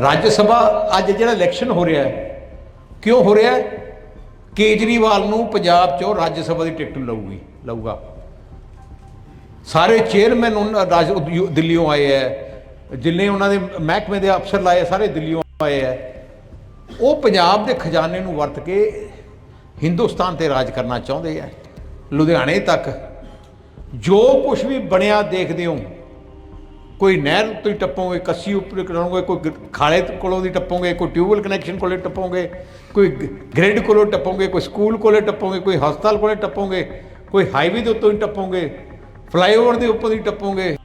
ਰਾਜ ਸਭਾ ਅੱਜ ਜਿਹੜਾ ਇਲੈਕਸ਼ਨ ਹੋ ਰਿਹਾ ਹੈ, ਕਿਉਂ ਹੋ ਰਿਹਾ ਹੈ? ਕੇਜਰੀਵਾਲ ਨੂੰ ਪੰਜਾਬ 'ਚੋਂ ਰਾਜ ਸਭਾ ਦੀ ਟਿਕਟ ਲਊਗੀ, ਲਊਗਾ। ਸਾਰੇ ਚੇਅਰਮੈਨ ਉਹਨਾਂ ਰਾਜ ਉਦਯੋ- ਦਿੱਲੀੋਂ ਆਏ ਹੈ। ਜਿੰਨੇ ਉਹਨਾਂ ਦੇ ਮਹਿਕਮੇ ਦੇ ਅਫਸਰ ਲਾਏ ਸਾਰੇ ਦਿੱਲੀੋਂ ਆਏ ਹੈ। ਉਹ ਪੰਜਾਬ ਦੇ ਖਜ਼ਾਨੇ ਨੂੰ ਵਰਤ ਕੇ ਹਿੰਦੁਸਤਾਨ ਤੇ ਰਾਜ ਕਰਨਾ ਚਾਹੁੰਦੇ ਆ ਲੁਧਿਆਣੇ ਤੱਕ ਜੋ ਕੁਝ ਵੀ ਬਣਿਆ ਦੇਖਦੇ ਹੋ ਕੋਈ ਨਹਿਰ ਤੋਂ ਹੀ ਟੱਪੋਗੇ, ਕੱਸੀ ਉੱਪਰ ਕਰੋਗੇ ਕੋਈ ਗ- ਖਾਲੇ ਕੋਲੋਂ ਦੀ ਟੱਪੋਗੇ, ਕੋਈ ਟਿਊਬਵੈਲ ਕਨੈਕਸ਼ਨ ਕੋਲੇ ਟੱਪੋਗੇ, ਕੋਈ ਗ੍ਰਿਡ ਕੋਲੋਂ ਟੱਪੋਗੇ, ਕੋਈ ਸਕੂਲ ਕੋਲੇ ਟੱਪੋਗੇ, ਕੋਈ ਹਸਪਤਾਲ ਕੋਲੇ ਟੱਪੋਗੇ, ਕੋਈ ਹਾਈਵੇ ਦੇ ਉੱਤੋਂ ਹੀ ਟੱਪੋਗੇ, ਫਲਾਈਓਵਰ ਦੇ ਉੱਪਰ ਹੀ ਟੱਪੋਗੇ।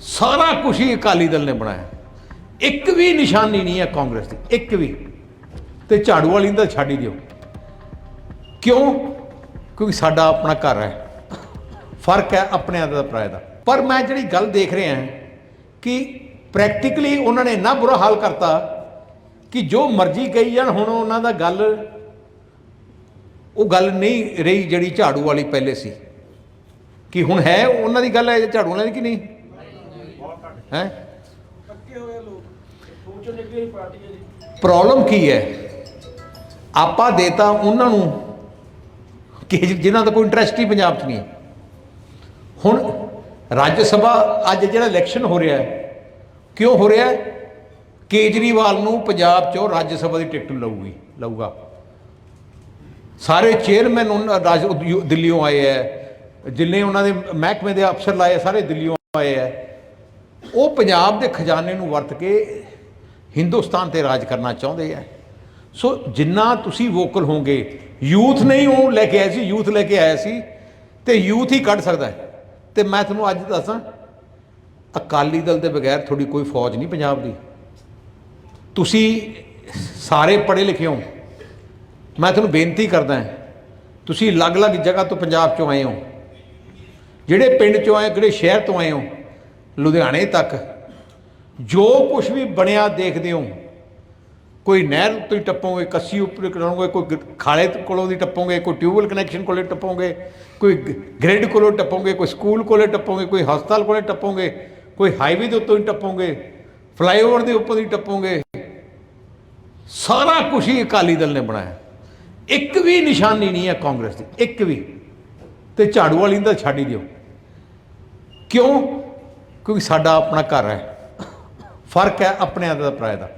ਸਾਰਾ ਕੁਝ ਹੀ ਅਕਾਲੀ ਦਲ ਨੇ ਬਣਾਇਆ। ਇੱਕ ਵੀ ਨਿਸ਼ਾਨੀ ਨਹੀਂ ਹੈ ਕਾਂਗਰਸ ਦੀ, ਇੱਕ ਵੀ। ਤੇ ਝਾੜੂ ਵਾਲੀ ਦਾ ਛੱਡ ਹੀ ਦਿਓ। ਕਿਉਂ? ਕਿਉਂਕਿ ਸਾਡਾ ਆਪਣਾ ਘਰ ਹੈ। ਫ਼ਰਕ ਹੈ ਆਪਣਿਆਂ ਦਾ ਪਰਾਏ ਦਾ। ਪਰ ਮੈਂ ਜਿਹੜੀ ਗੱਲ ਦੇਖ ਰਿਹਾ ਕਿ ਪ੍ਰੈਕਟੀਕਲੀ ਉਹਨਾਂ ਨੇ ਇੰਨਾ ਬੁਰਾ ਹਾਲ ਕਰਤਾ ਕਿ ਜੋ ਮਰਜ਼ੀ ਕਹੀ ਜਾਣ, ਹੁਣ ਉਹਨਾਂ ਦਾ ਗੱਲ ਉਹ ਗੱਲ ਨਹੀਂ ਰਹੀ ਜਿਹੜੀ ਝਾੜੂ ਵਾਲੀ ਪਹਿਲੇ ਸੀ। ਕਿ ਹੁਣ ਹੈ ਉਹਨਾਂ ਦੀ ਗੱਲ ਹੈ ਝਾੜੂ ਵਾਲਿਆਂ ਦੀ ਕਿ ਨਹੀਂ? ਹੈ? ਪੱਕੇ ਹੋਏ ਲੋਕ ਸੋਚਣ ਲੱਗੇ ਪਾਰਟੀ ਜੀ ਪ੍ਰੋਬਲਮ ਕੀ ਹੈ? ਆਪਾਂ ਦੇਤਾ ਉਹਨਾਂ ਨੂੰ ਕਿ ਜਿਨ੍ਹਾਂ ਦਾ ਕੋਈ ਇੰਟਰਸਟ ਹੀ ਪੰਜਾਬ 'ਚ ਨਹੀਂ ਹੁਣ ਰਾਜ ਸਭਾ ਅੱਜ ਜਿਹੜਾ ਇਲੈਕਸ਼ਨ ਹੋ ਰਿਹਾ ਹੈ, ਕਿਉਂ ਹੋ ਰਿਹਾ ਹੈ? ਕੇਜਰੀਵਾਲ ਨੂੰ ਪੰਜਾਬ 'ਚੋਂ ਰਾਜ ਸਭਾ ਦੀ ਟਿਕਟ ਲਊਗੀ, ਲਊਗਾ। ਸਾਰੇ ਚੇਅਰਮੈਨ ਉਹਨਾਂ ਰਾਜ ਉਦਯੋ- ਦਿੱਲੀੋਂ ਆਏ ਹੈ। ਜਿੰਨੇ ਉਹਨਾਂ ਦੇ ਮਹਿਕਮੇ ਦੇ ਅਫਸਰ ਲਾਏ ਸਾਰੇ ਦਿੱਲੀੋਂ ਆਏ ਹੈ। ਉਹ ਪੰਜਾਬ ਦੇ ਖਜ਼ਾਨੇ ਨੂੰ ਵਰਤ ਕੇ ਹਿੰਦੁਸਤਾਨ ਤੇ ਰਾਜ ਕਰਨਾ ਚਾਹੁੰਦੇ ਆ ਸੋ ਜਿੰਨਾ ਤੁਸੀਂ ਵੋਕਲ ਹੋਗੇ ਯੂਥ ਨਹੀਂ ਉਹ ਲੈ ਕੇ ਆਏ ਸੀ, ਯੂਥ ਲੈ ਕੇ ਆਇਆ ਸੀ, ਤੇ ਯੂਥ ਹੀ ਕੱਢ ਸਕਦਾ ਹੈ। ਤੇ ਮੈਂ ਤੁਹਾਨੂੰ ਅੱਜ ਦੱਸਾਂ, ਅਕਾਲੀ ਦਲ ਦੇ ਬਗੈਰ ਤੁਹਾਡੀ ਕੋਈ ਫੌਜ ਨਹੀਂ ਪੰਜਾਬ ਦੀ। ਤੁਸੀਂ ਸਾਰੇ ਪੜ੍ਹੇ ਲਿਖੇ ਹੋ। ਮੈਂ ਤੁਹਾਨੂੰ ਬੇਨਤੀ ਕਰਦਾ ਹਾਂ, ਤੁਸੀਂ ਅਲੱਗ-ਅਲੱਗ ਜਗ੍ਹਾ ਤੋਂ ਪੰਜਾਬ ਚੋਂ ਆਏ ਹੋ। ਜਿਹੜੇ ਪਿੰਡ ਚੋਂ ਆਏ ਕਿਹੜੇ ਸ਼ਹਿਰ ਤੋਂ ਆਏ ਹੋ, ਲੁਧਿਆਣੇ ਤੱਕ, ਜੋ ਕੁਝ ਵੀ ਬਣਿਆ ਦੇਖਦੇ ਹੋ ਕੋਈ ਨਹਿਰ ਤੋਂ ਹੀ ਟੱਪੋਗੇ, ਕੱਸੀ ਉੱਪਰ ਕਰੋਗੇ ਕੋਈ ਗ- ਖਾਲੇ ਕੋਲੋਂ ਦੀ ਟੱਪੋਗੇ, ਕੋਈ ਟਿਊਬਵੈਲ ਕਨੈਕਸ਼ਨ ਕੋਲੇ ਟੱਪੋਗੇ, ਕੋਈ ਗ੍ਰਿਡ ਕੋਲੋਂ ਟੱਪੋਗੇ, ਕੋਈ ਸਕੂਲ ਕੋਲੇ ਟੱਪੋਗੇ, ਕੋਈ ਹਸਪਤਾਲ ਕੋਲੇ ਟੱਪੋਗੇ, ਕੋਈ ਹਾਈਵੇ ਦੇ ਉੱਤੋਂ ਹੀ ਟੱਪੋਗੇ, ਫਲਾਈਓਵਰ ਦੇ ਉੱਪਰ ਹੀ ਟੱਪੋਗੇ। ਸਾਰਾ ਕੁਝ ਹੀ ਅਕਾਲੀ ਦਲ ਨੇ ਬਣਾਇਆ। ਇੱਕ ਵੀ ਨਿਸ਼ਾਨੀ ਨਹੀਂ ਹੈ ਕਾਂਗਰਸ ਦੀ, ਇੱਕ ਵੀ। ਤੇ ਝਾੜੂ ਵਾਲੀ ਦਾ ਛੱਡ ਹੀ ਦਿਓ। ਕਿਉਂ? ਕਿਉਂਕਿ ਸਾਡਾ ਆਪਣਾ ਘਰ ਹੈ। ਫ਼ਰਕ ਹੈ ਆਪਣਿਆਂ ਦਾ ਪਰਾਏ ਦਾ।